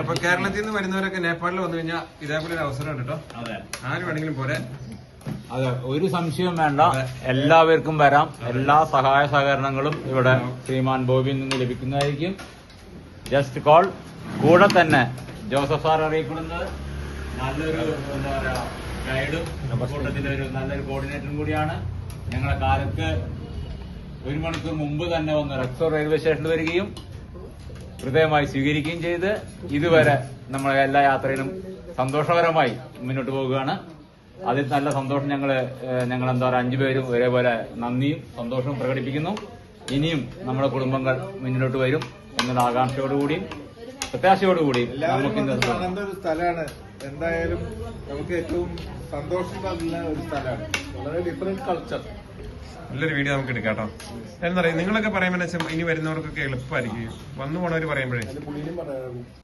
അപ്പൊ കേരളത്തിൽ നിന്ന് വരുന്നവരൊക്കെ നേപ്പാളിൽ വന്നു കഴിഞ്ഞാൽ ഇതേപോലെ ഒരു അവസരം കേട്ടോ അതെ. ആര് വേണമെങ്കിലും പോരെ? അതെ ഒരു സംശയവും വേണ്ട. എല്ലാവർക്കും വരാം. എല്ലാ സഹായ സഹകരണങ്ങളും ഇവിടെ ശ്രീമാൻ ബോബിയിൽ നിന്ന് ലഭിക്കുന്നതായിരിക്കും. ജസ്റ്റ് കോൾ കൂടെ തന്നെ ജോസഫ് സാർ അറിയപ്പെടുന്നത്. നല്ലൊരു എന്താ പറയാ ഗൈഡും കൂട്ടത്തിന്റെ ഒരു നല്ലൊരു കോർഡിനേറ്ററും കൂടിയാണ്. ഞങ്ങളെ കാലത്ത് ഒരു മണിക്കൂർ മുമ്പ് തന്നെ വന്ന് റെക്സോ റെയിൽവേ സ്റ്റേഷനിൽ വരികയും ഹൃദയമായി സ്വീകരിക്കുകയും ചെയ്ത് ഇതുവരെ നമ്മളെ എല്ലാ യാത്രയിലും സന്തോഷകരമായി മുന്നോട്ട് പോവുകയാണ് അതിൽ നല്ല സന്തോഷം ഞങ്ങൾ ഞങ്ങൾ എന്താ പറയുക അഞ്ചുപേരും ഒരേപോലെ നന്ദിയും സന്തോഷവും പ്രകടിപ്പിക്കുന്നു. ഇനിയും നമ്മുടെ കുടുംബങ്ങൾ മുന്നോട്ട് വരും എന്നുള്ള ആകാംക്ഷയോടുകൂടിയും പ്രത്യാശയോടുകൂടിയും നമുക്ക് സ്ഥലമാണ്. എന്തായാലും നമുക്ക് ഏറ്റവും സന്തോഷം തരുന്ന ഒരു സ്ഥലമാണ്. വളരെ ഡിഫറെന്റ് കൾച്ചർ നല്ലൊരു വീഡിയോ നമുക്ക് എടുക്കാം കേട്ടോ. എന്താ പറയാ നിങ്ങളൊക്കെ പറയുമ്പോൾ ഇനി വരുന്നവർക്കൊക്കെ എളുപ്പമായിരിക്കും. വന്നു പോണവർ പറയുമ്പോഴേ.